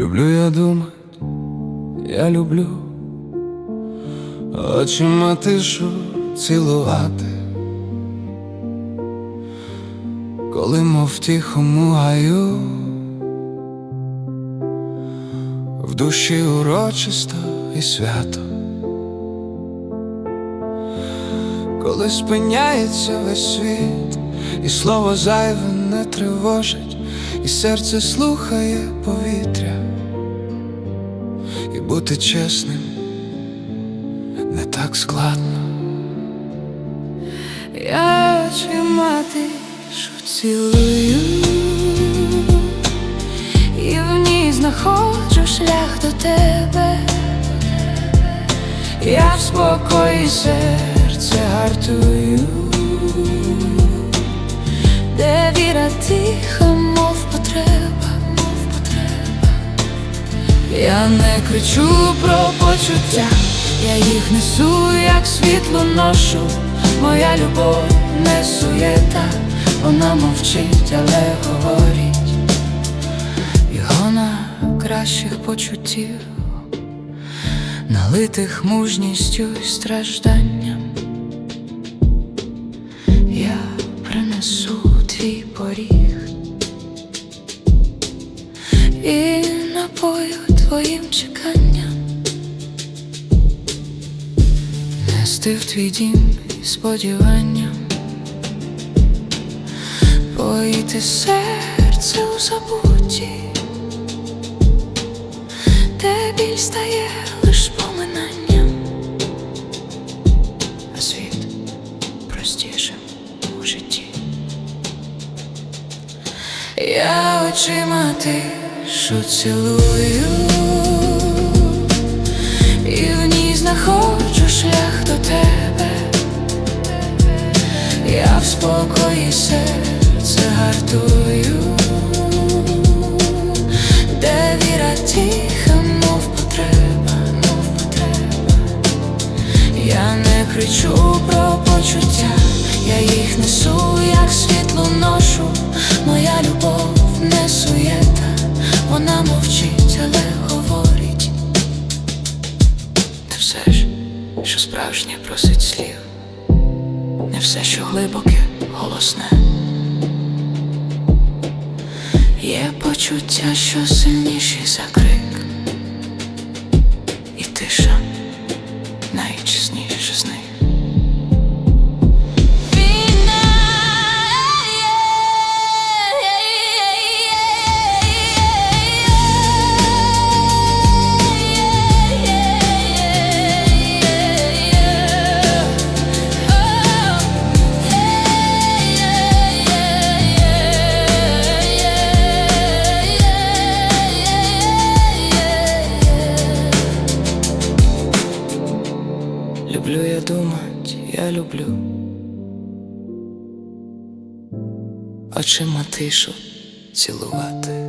Люблю я думать, я люблю. Очима тишу цілувати, коли мов в тихому гаю, в душі урочисто і свято, коли спиняється весь світ, і слово зайве не тривожить, і серце слухає повітря, бути чесним не так складно. Я очима тишу цілую, і в ній знаходжу шлях до тебе. Я в спокої серце гартую, де віра тиха, Я не кричу про почуття, я їх несу, як світло ношу. Моя любов не суєта, вона мовчить, але говорить. Його на кращих почуттів, налитих мужністю і стражданням. Я принесу твій поріг і напою твоїм чеканням. Нести в твій дім і сподіванням, поїти серце у забутті, де біль стає лиш поминанням, а світ простішим у житті. Я очима тишу цілую, спокої серце гартую, де віра тиха, мов потреба, мов потреба. Я не кричу про почуття, я їх несу, як світло ношу. Моя любов не суєта, вона мовчить, але говорить. Не все ж, що справжнє просить слів, не все, що глибоке, голосне. Є почуття, що сильніші за крик, і тиша найчесніша Люблю я думать, я люблю очима тишу цілувати.